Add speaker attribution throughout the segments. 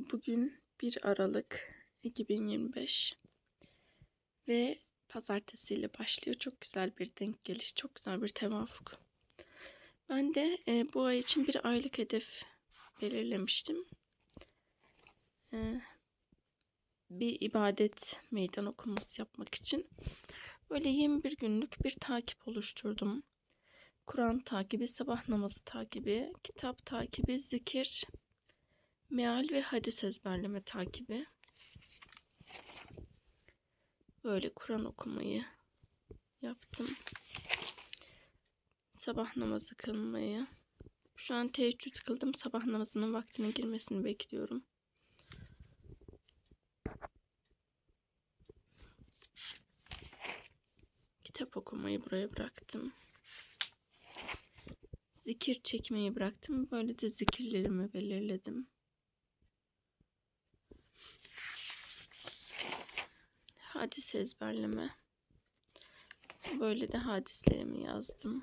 Speaker 1: Bugün 1 Aralık 2025 ve pazartesiyle başlıyor. Çok güzel bir denk geliş, çok güzel bir tevafuk. Ben de e, bu ay için bir aylık hedef belirlemiştim. E, bir ibadet meydan okuması yapmak için. Böyle 21 günlük bir takip oluşturdum. Kur'an takibi, sabah namazı takibi, kitap takibi, zikir, meal ve hadis ezberleme takibi. Böyle Kur'an okumayı yaptım. Sabah namazı kılmayı. Şu an teheccüd kıldım. Sabah namazının vaktine girmesini bekliyorum. Kitap okumayı buraya bıraktım. Zikir çekmeyi bıraktım. Böyle de zikirlerimi belirledim. Hadis ezberleme. Böyle de hadislerimi yazdım.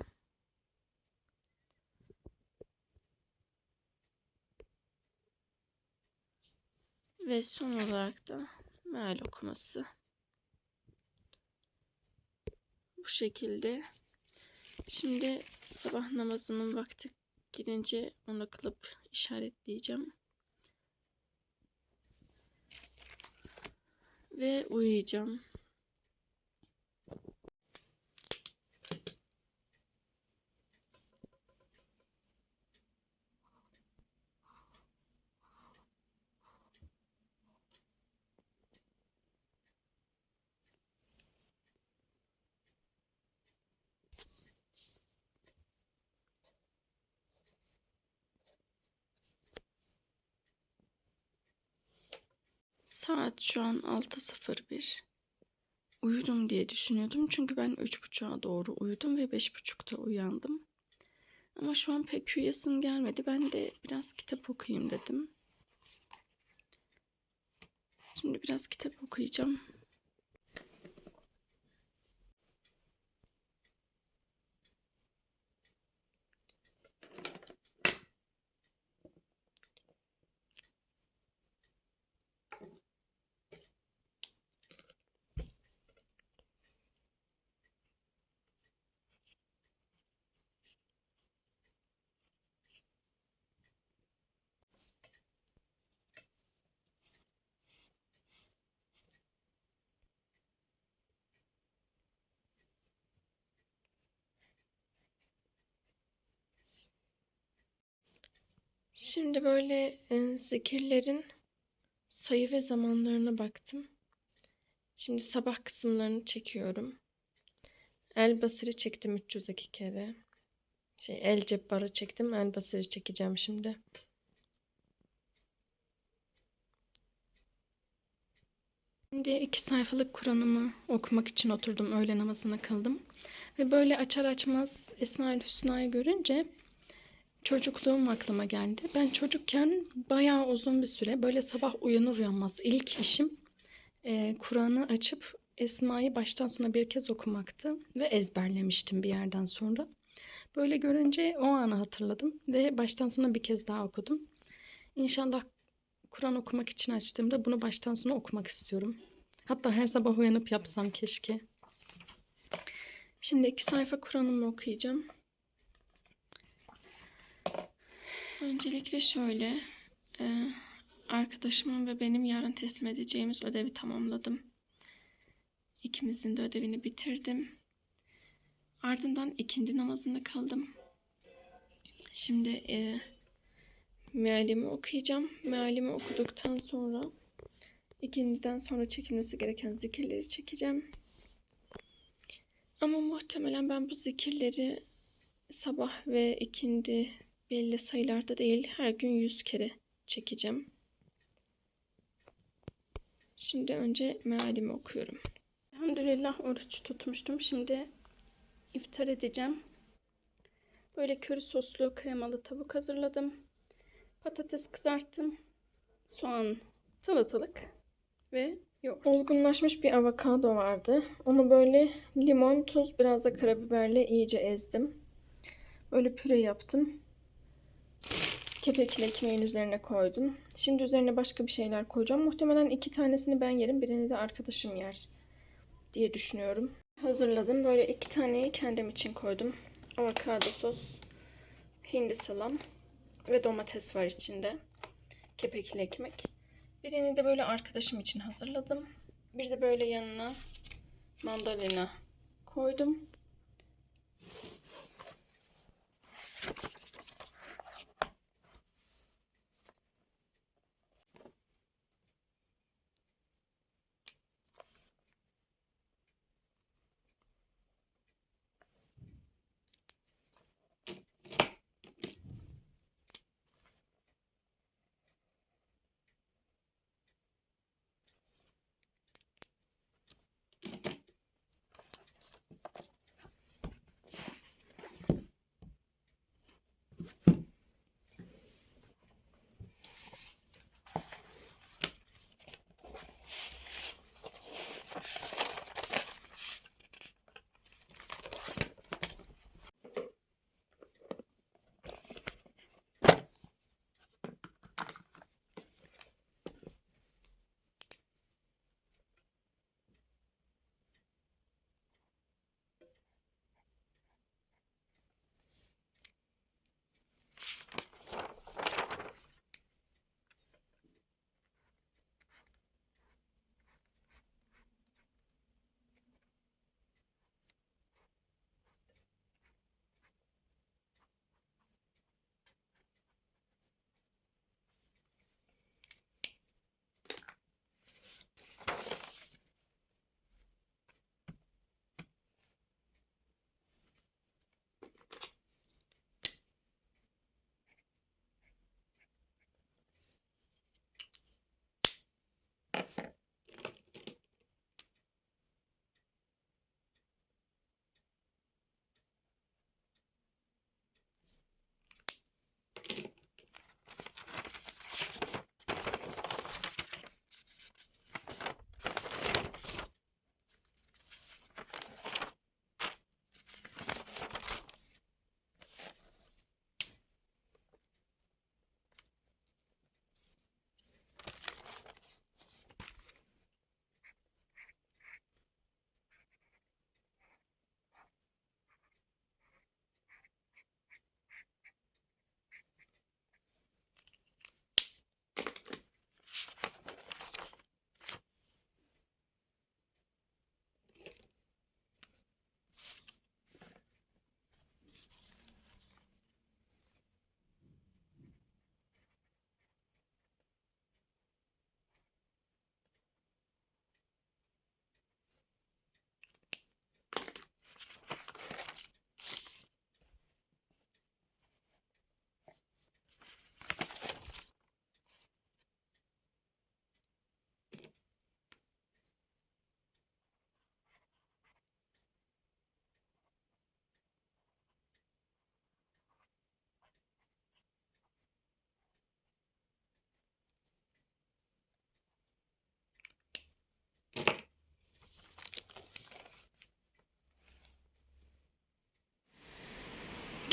Speaker 1: Ve son olarak da meal okuması. Bu şekilde. Şimdi sabah namazının vakti girince onu kılıp işaretleyeceğim. Ve uyuyacağım. Saat şu an 6.01. Uyudum diye düşünüyordum. Çünkü ben 3.30'a doğru uyudum ve 5.30'da uyandım. Ama şu an pek uyuyasım gelmedi. Ben de biraz kitap okuyayım dedim. Şimdi biraz kitap okuyacağım. Şimdi böyle e, zikirlerin sayı ve zamanlarına baktım. Şimdi sabah kısımlarını çekiyorum. El basiri çektim 302 kere. Şey, el cebbarı çektim. El basiri çekeceğim şimdi. Şimdi iki sayfalık Kur'an'ımı okumak için oturdum. Öğle namazını kıldım. Ve böyle açar açmaz Esma-ül Hüsna'yı görünce çocukluğum aklıma geldi. Ben çocukken bayağı uzun bir süre böyle sabah uyanır uyanmaz ilk işim e, Kur'an'ı açıp Esma'yı baştan sona bir kez okumaktı ve ezberlemiştim bir yerden sonra. Böyle görünce o anı hatırladım ve baştan sona bir kez daha okudum. İnşallah Kur'an okumak için açtığımda bunu baştan sona okumak istiyorum. Hatta her sabah uyanıp yapsam keşke. Şimdi iki sayfa Kur'an'ımı okuyacağım. Öncelikle şöyle, e, arkadaşımın ve benim yarın teslim edeceğimiz ödevi tamamladım. İkimizin de ödevini bitirdim. Ardından ikindi namazını kıldım. Şimdi e, mealimi okuyacağım. Mealimi okuduktan sonra ikindiden sonra çekilmesi gereken zikirleri çekeceğim. Ama muhtemelen ben bu zikirleri sabah ve ikindi belli sayılarda değil her gün 100 kere çekeceğim. Şimdi önce mealimi okuyorum. Elhamdülillah oruç tutmuştum. Şimdi iftar edeceğim. Böyle köri soslu kremalı tavuk hazırladım. Patates kızarttım. Soğan, salatalık ve yoğurt. Olgunlaşmış bir avokado vardı. Onu böyle limon, tuz, biraz da karabiberle iyice ezdim. Böyle püre yaptım. Kepekli ekmeğin üzerine koydum. Şimdi üzerine başka bir şeyler koyacağım. Muhtemelen iki tanesini ben yerim, birini de arkadaşım yer diye düşünüyorum. Hazırladım. Böyle iki taneyi kendim için koydum. Avokado sos, hindi salam ve domates var içinde. Kepekli ekmek. Birini de böyle arkadaşım için hazırladım. Bir de böyle yanına mandalina koydum.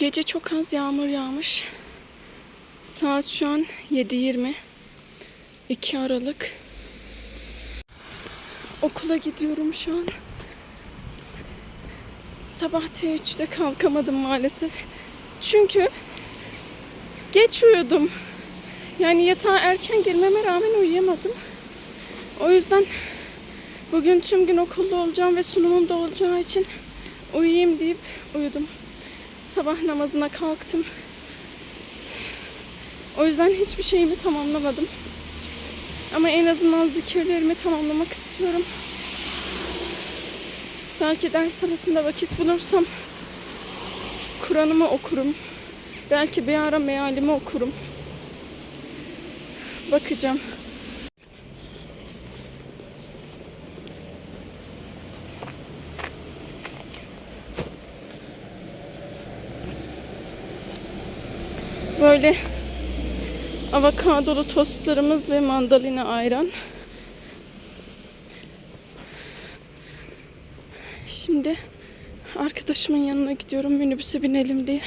Speaker 1: Gece çok az yağmur yağmış. Saat şu an 7.20. 2 Aralık. Okula gidiyorum şu an. Sabah T3'te kalkamadım maalesef. Çünkü geç uyudum. Yani yatağa erken girmeme rağmen uyuyamadım. O yüzden bugün tüm gün okulda olacağım ve sunumum da olacağı için uyuyayım deyip uyudum. Sabah namazına kalktım. O yüzden hiçbir şeyimi tamamlamadım. Ama en azından zikirlerimi tamamlamak istiyorum. Belki ders arasında vakit bulursam Kur'an'ımı okurum. Belki bir ara mealimi okurum. Bakacağım. Böyle avokadolu tostlarımız ve mandalina ayran. Şimdi arkadaşımın yanına gidiyorum minibüse binelim diye.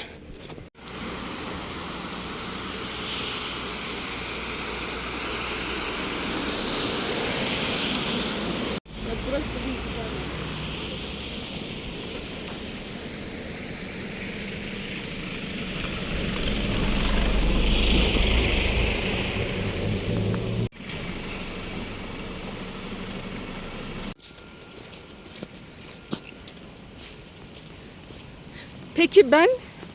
Speaker 1: Peki ben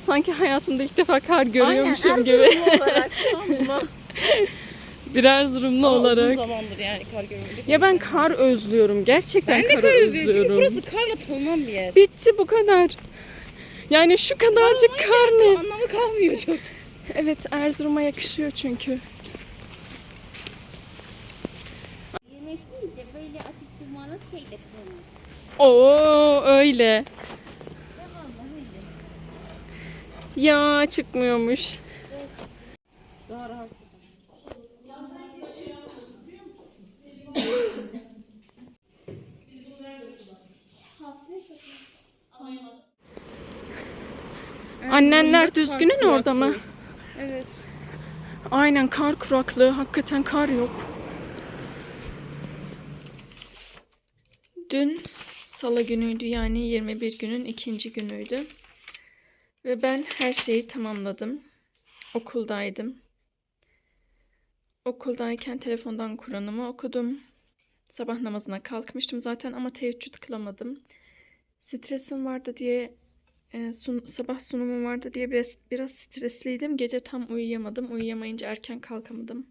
Speaker 1: sanki hayatımda ilk defa kar görüyormuşum
Speaker 2: Aynen,
Speaker 1: gibi.
Speaker 2: Olarak tamam?
Speaker 1: Bir Erzurumlu
Speaker 2: Ama Uzun
Speaker 1: olarak.
Speaker 2: zamandır yani kar görmedik.
Speaker 1: Ya ben kar özlüyorum. Gerçekten
Speaker 2: ben de
Speaker 1: kar,
Speaker 2: kar özlüyorum çünkü burası karla tanınan bir yer.
Speaker 1: Bitti bu kadar. Yani şu kadarcık kar ne?
Speaker 2: Anlamı kalmıyor çok.
Speaker 1: Evet Erzurum'a yakışıyor çünkü.
Speaker 3: Yemek değil de böyle atıştırmalık şey de.
Speaker 1: Oo öyle. Ya çıkmıyormuş.
Speaker 2: Daha rahat.
Speaker 1: Annenler düzgünün orada mı?
Speaker 2: Evet.
Speaker 1: Aynen kar kuraklığı. Hakikaten kar yok. Dün salı günüydü yani 21 günün ikinci günüydü. Ve ben her şeyi tamamladım. Okuldaydım. Okuldayken telefondan Kur'an'ımı okudum. Sabah namazına kalkmıştım zaten ama teheccüd kılamadım. Stresim vardı diye e, sun- sabah sunumum vardı diye biraz, biraz stresliydim. Gece tam uyuyamadım. Uyuyamayınca erken kalkamadım.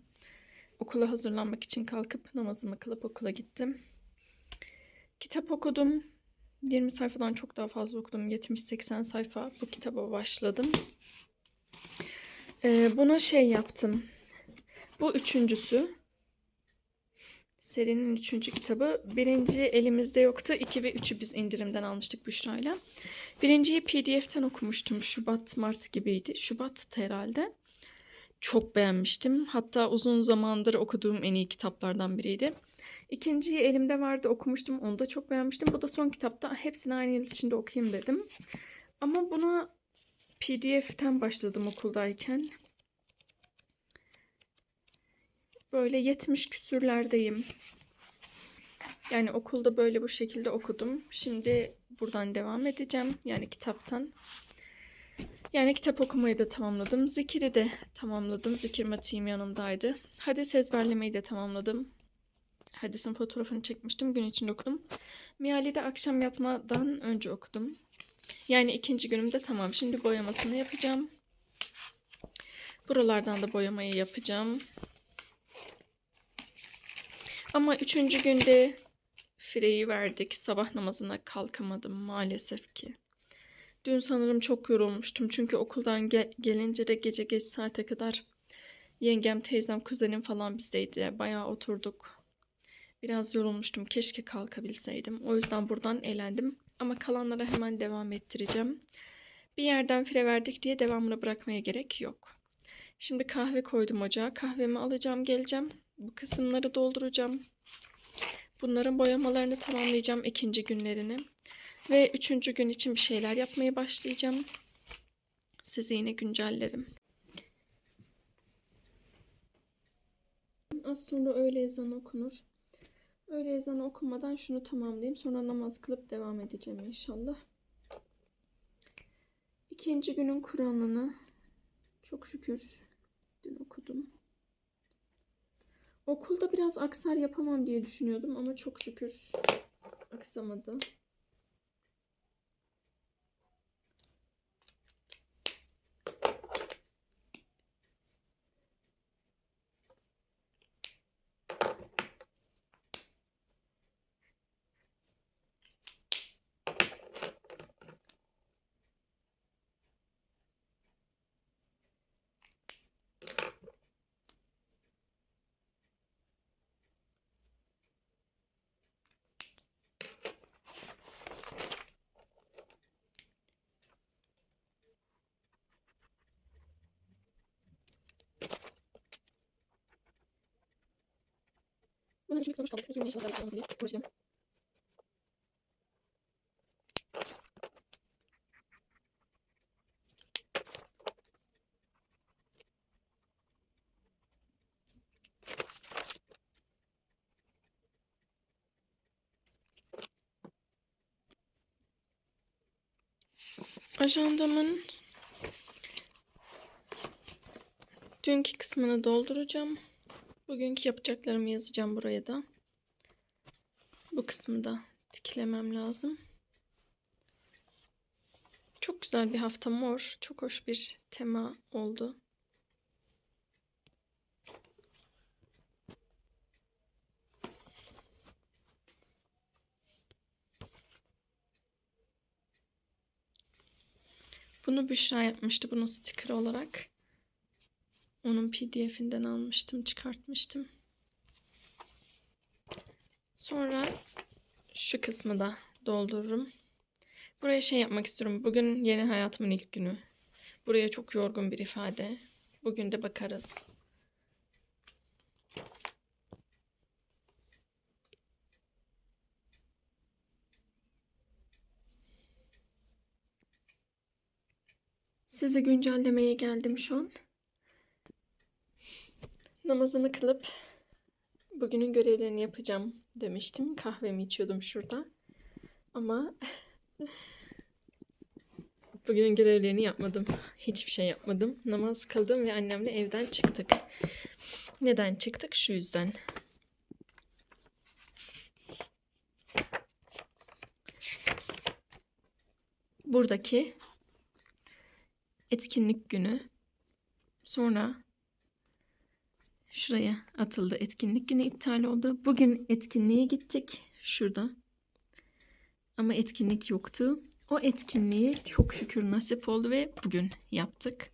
Speaker 1: Okula hazırlanmak için kalkıp namazımı kılıp okula gittim. Kitap okudum. 20 sayfadan çok daha fazla okudum. 70-80 sayfa bu kitaba başladım. E, bunu şey yaptım. Bu üçüncüsü. Serinin üçüncü kitabı. Birinci elimizde yoktu. İki ve üçü biz indirimden almıştık Büşra'yla. Birinciyi PDF'ten okumuştum. Şubat, Mart gibiydi. Şubat herhalde. Çok beğenmiştim. Hatta uzun zamandır okuduğum en iyi kitaplardan biriydi. İkinciyi elimde vardı okumuştum. Onu da çok beğenmiştim. Bu da son kitapta. Hepsini aynı yıl içinde okuyayım dedim. Ama buna PDF'ten başladım okuldayken. Böyle 70 küsürlerdeyim. Yani okulda böyle bu şekilde okudum. Şimdi buradan devam edeceğim. Yani kitaptan. Yani kitap okumayı da tamamladım. Zikiri de tamamladım. Zikir matiğim yanımdaydı. Hadis ezberlemeyi de tamamladım. Hadisin fotoğrafını çekmiştim. Gün içinde okudum. Meali de akşam yatmadan önce okudum. Yani ikinci günümde tamam. Şimdi boyamasını yapacağım. Buralardan da boyamayı yapacağım. Ama üçüncü günde fireyi verdik. Sabah namazına kalkamadım maalesef ki. Dün sanırım çok yorulmuştum. Çünkü okuldan gel- gelince de gece geç saate kadar yengem, teyzem, kuzenim falan bizdeydi. Bayağı oturduk. Biraz yorulmuştum. Keşke kalkabilseydim. O yüzden buradan eğlendim. Ama kalanlara hemen devam ettireceğim. Bir yerden fire verdik diye devamını bırakmaya gerek yok. Şimdi kahve koydum ocağa. Kahvemi alacağım, geleceğim. Bu kısımları dolduracağım. Bunların boyamalarını tamamlayacağım ikinci günlerini. Ve üçüncü gün için bir şeyler yapmaya başlayacağım. Sizi yine güncellerim. Az sonra öğle ezanı okunur. Öğle ezanı okunmadan şunu tamamlayayım. Sonra namaz kılıp devam edeceğim inşallah. İkinci günün Kur'an'ını çok şükür dün okudum. Okulda biraz aksar yapamam diye düşünüyordum ama çok şükür aksamadı. Bunun için sonuç kaldık. Üzümün inşallah yapacağımız diye projelerim. Ajandamın dünkü kısmını dolduracağım. Bugünkü yapacaklarımı yazacağım buraya da. Bu kısmı da tiklemem lazım. Çok güzel bir hafta mor. Çok hoş bir tema oldu. Bunu Büşra yapmıştı. Bunu sticker olarak. Onun pdf'inden almıştım, çıkartmıştım. Sonra şu kısmı da doldururum. Buraya şey yapmak istiyorum. Bugün yeni hayatımın ilk günü. Buraya çok yorgun bir ifade. Bugün de bakarız. Sizi güncellemeye geldim şu an. Namazımı kılıp bugünün görevlerini yapacağım demiştim. Kahvemi içiyordum şurada. Ama bugünün görevlerini yapmadım. Hiçbir şey yapmadım. Namaz kıldım ve annemle evden çıktık. Neden çıktık? Şu yüzden. Buradaki etkinlik günü sonra şuraya atıldı. Etkinlik günü iptal oldu. Bugün etkinliğe gittik. Şurada. Ama etkinlik yoktu. O etkinliği çok şükür nasip oldu ve bugün yaptık.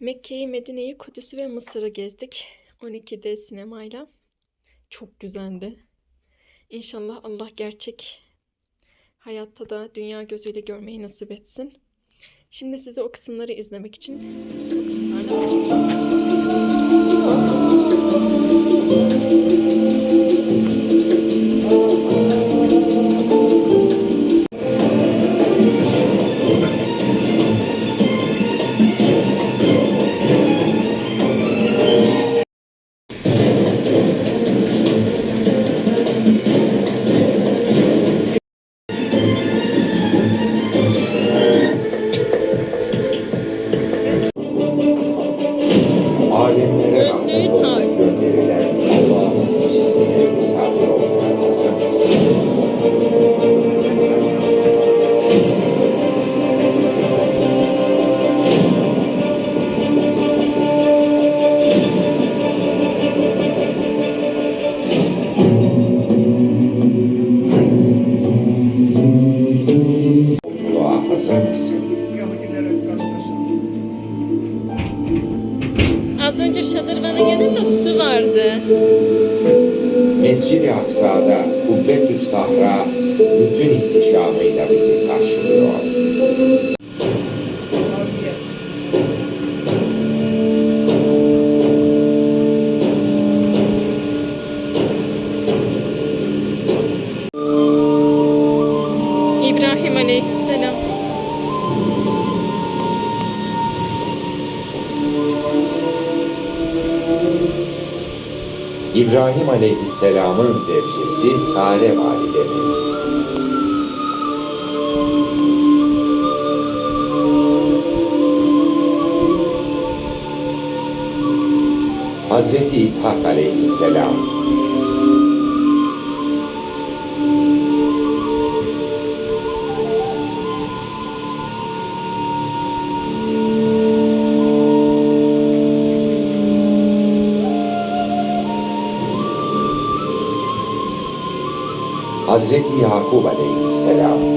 Speaker 1: Mekke'yi, Medine'yi, Kudüs'ü ve Mısır'ı gezdik. 12D sinemayla. Çok güzeldi. İnşallah Allah gerçek hayatta da dünya gözüyle görmeyi nasip etsin. Şimdi size o kısımları izlemek için o kısımlarla Oh, oh. Şadırvana gelin su vardı.
Speaker 4: Mescid-i Aksa'da Kubbetü Sahra bütün ihtişamıyla bizi karşılıyor.
Speaker 1: İbrahim
Speaker 4: Aleyhisselam'ın zevcesi Sare validemiz. Hazreti İshak Aleyhisselam Hazreti Yakub Aleyhisselam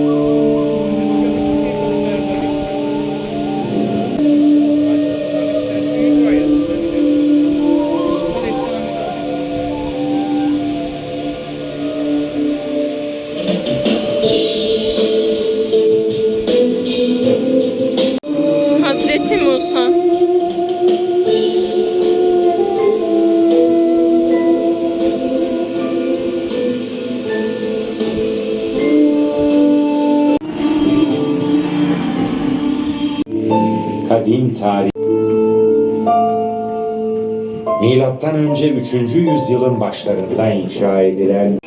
Speaker 4: tarih Milattan önce 3. yüzyılın başlarında inşa edilen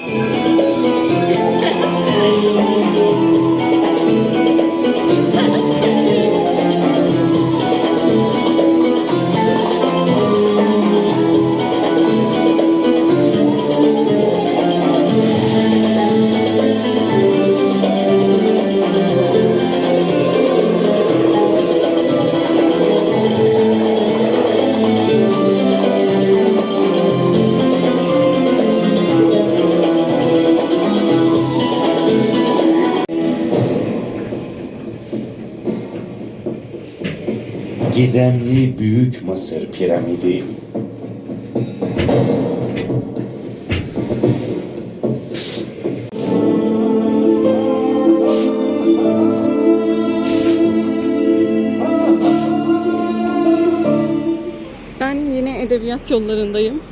Speaker 4: Gizemli Büyük Mısır Piramidi
Speaker 1: Ben yine edebiyat yollarındayım.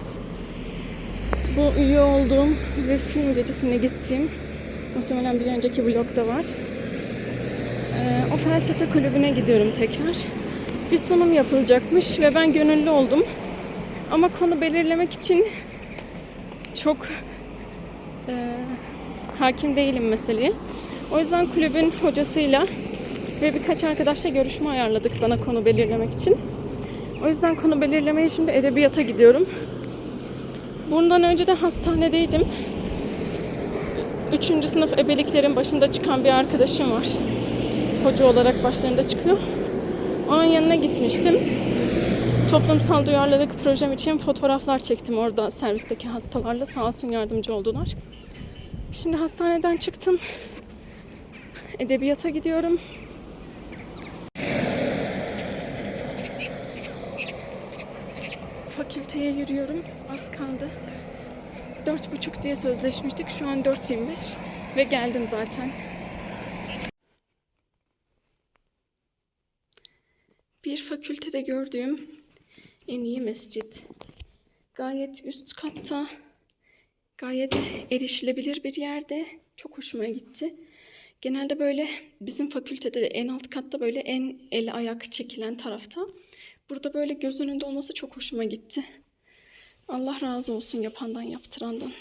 Speaker 1: Bu üye olduğum ve film gecesine gittiğim muhtemelen bir önceki vlogda var. Ee, o felsefe kulübüne gidiyorum tekrar. Bir sunum yapılacakmış ve ben gönüllü oldum. Ama konu belirlemek için çok e, hakim değilim meseleye. O yüzden kulübün hocasıyla ve birkaç arkadaşla görüşme ayarladık bana konu belirlemek için. O yüzden konu belirlemeye şimdi edebiyata gidiyorum. Bundan önce de hastanedeydim. Üçüncü sınıf ebeliklerin başında çıkan bir arkadaşım var. Hoca olarak başlarında çıkıyor. Onun yanına gitmiştim. Toplumsal duyarlılık projem için fotoğraflar çektim orada servisteki hastalarla. Sağ olsun yardımcı oldular. Şimdi hastaneden çıktım. Edebiyata gidiyorum. Fakülteye yürüyorum. Az kaldı. Dört buçuk diye sözleşmiştik. Şu an 4.25 ve geldim zaten. Fakültede gördüğüm en iyi mescit. Gayet üst katta, gayet erişilebilir bir yerde. Çok hoşuma gitti. Genelde böyle bizim fakültede de en alt katta böyle en el ayak çekilen tarafta. Burada böyle göz önünde olması çok hoşuma gitti. Allah razı olsun yapandan yaptırandan.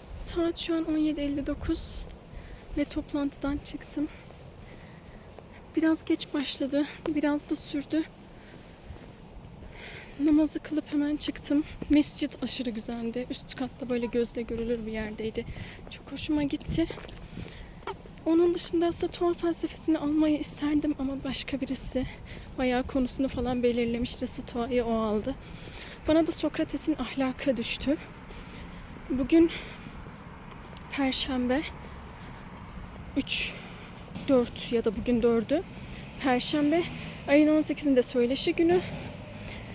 Speaker 1: Saat şu an 17.59 ve toplantıdan çıktım. Biraz geç başladı, biraz da sürdü. Namazı kılıp hemen çıktım. Mescit aşırı güzeldi. Üst katta böyle gözle görülür bir yerdeydi. Çok hoşuma gitti. Onun dışında aslında tuhaf felsefesini almayı isterdim ama başka birisi bayağı konusunu falan belirlemişti. Stoa'yı o aldı. Bana da Sokrates'in ahlakı düştü. Bugün Perşembe 3 4 ya da bugün 4'ü. Perşembe ayın 18'inde söyleşi günü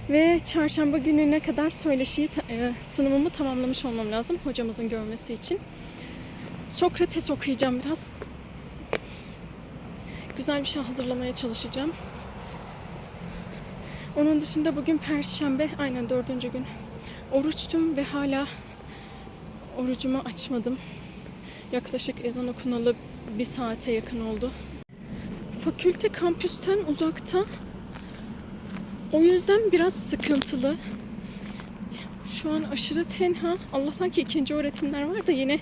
Speaker 1: ve çarşamba gününe kadar söyleşiyi e, sunumumu tamamlamış olmam lazım hocamızın görmesi için. Sokrates okuyacağım biraz. Güzel bir şey hazırlamaya çalışacağım. Onun dışında bugün Perşembe, aynen dördüncü gün. Oruçtum ve hala orucumu açmadım. Yaklaşık ezan okunalı bir saate yakın oldu. Fakülte kampüsten uzakta. O yüzden biraz sıkıntılı. Şu an aşırı tenha. Allah'tan ki ikinci öğretimler var da yine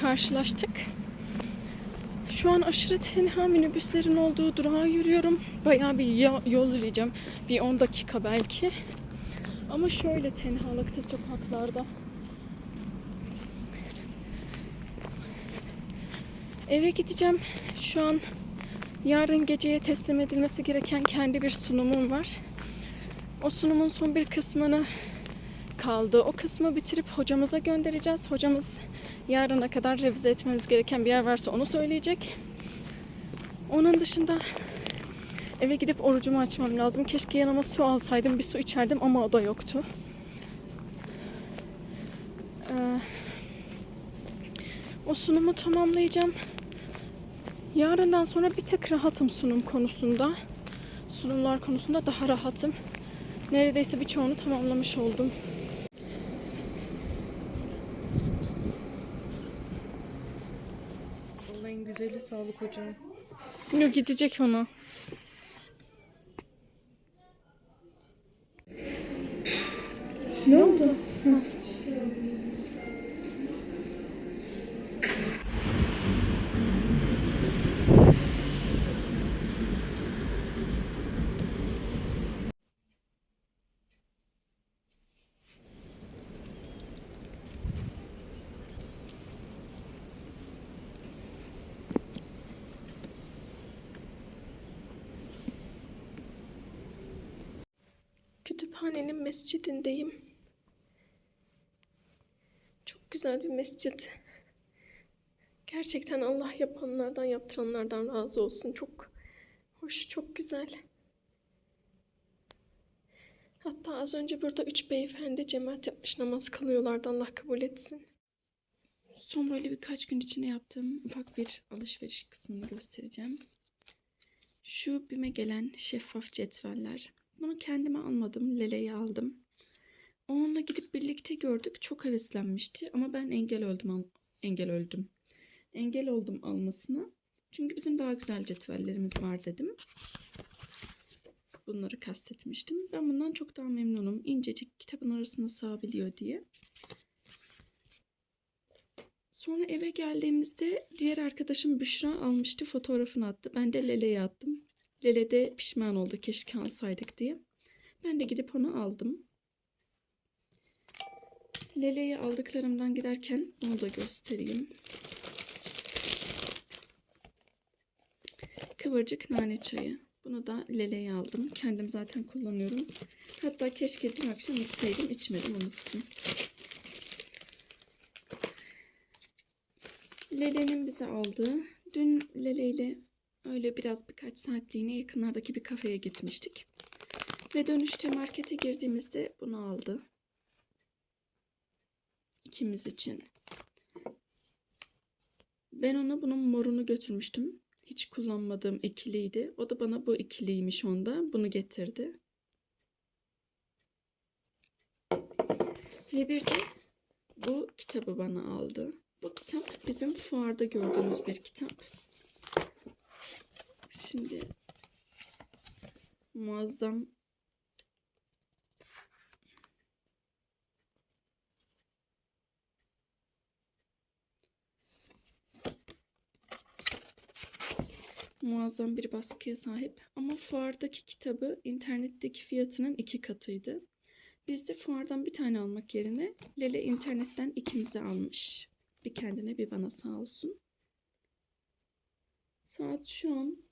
Speaker 1: karşılaştık. Şu an aşırı tenha minibüslerin olduğu durağa yürüyorum. Bayağı bir yol yürüyeceğim. Bir 10 dakika belki. Ama şöyle tenhalıkta sokaklarda. Eve gideceğim. Şu an yarın geceye teslim edilmesi gereken kendi bir sunumum var. O sunumun son bir kısmını kaldı. O kısmı bitirip hocamıza göndereceğiz. Hocamız yarına kadar revize etmemiz gereken bir yer varsa onu söyleyecek. Onun dışında eve gidip orucumu açmam lazım. Keşke yanıma su alsaydım, bir su içerdim ama o da yoktu. Ee, o sunumu tamamlayacağım. Yarından sonra bir tık rahatım sunum konusunda. Sunumlar konusunda daha rahatım. Neredeyse birçoğunu tamamlamış oldum.
Speaker 2: Olayın güzeli sağlık hocam.
Speaker 1: Yok gidecek ona. Ne oldu? Kütüphanenin mescidindeyim. Çok güzel bir mescit. Gerçekten Allah yapanlardan, yaptıranlardan razı olsun. Çok hoş, çok güzel. Hatta az önce burada üç beyefendi cemaat yapmış namaz kılıyorlardı Allah kabul etsin. Son böyle birkaç gün içinde yaptığım ufak bir alışveriş kısmını göstereceğim. Şu BİM'e gelen şeffaf cetveller. Bunu kendime almadım. Lele'ye aldım. Onunla gidip birlikte gördük. Çok heveslenmişti ama ben engel oldum. Engel öldüm. Engel oldum almasına. Çünkü bizim daha güzel cetvellerimiz var dedim. Bunları kastetmiştim. Ben bundan çok daha memnunum. İncecik kitabın arasına sığabiliyor diye. Sonra eve geldiğimizde diğer arkadaşım Büşra almıştı. Fotoğrafını attı. Ben de Lele'ye attım. Lele de pişman oldu keşke alsaydık diye. Ben de gidip onu aldım. Lele'ye aldıklarımdan giderken onu da göstereyim. Kıvırcık nane çayı. Bunu da Lele'ye aldım. Kendim zaten kullanıyorum. Hatta keşke dün akşam içseydim. içmedim unuttum. Lele'nin bize aldığı. Dün Lele ile öyle biraz birkaç saatliğine yakınlardaki bir kafeye gitmiştik. Ve dönüşte markete girdiğimizde bunu aldı. İkimiz için. Ben ona bunun morunu götürmüştüm. Hiç kullanmadığım ikiliydi. O da bana bu ikiliymiş onda. Bunu getirdi. Ve bir de bu kitabı bana aldı. Bu kitap bizim fuarda gördüğümüz bir kitap. Şimdi muazzam muazzam bir baskıya sahip. Ama fuardaki kitabı internetteki fiyatının iki katıydı. Biz de fuardan bir tane almak yerine Lele internetten ikimize almış. Bir kendine bir bana sağ olsun. Saat şu an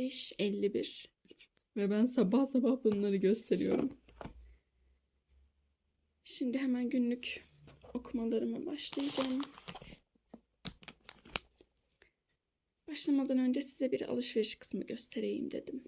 Speaker 1: 5.51 ve ben sabah sabah bunları gösteriyorum. Şimdi hemen günlük okumalarıma başlayacağım. Başlamadan önce size bir alışveriş kısmı göstereyim dedim.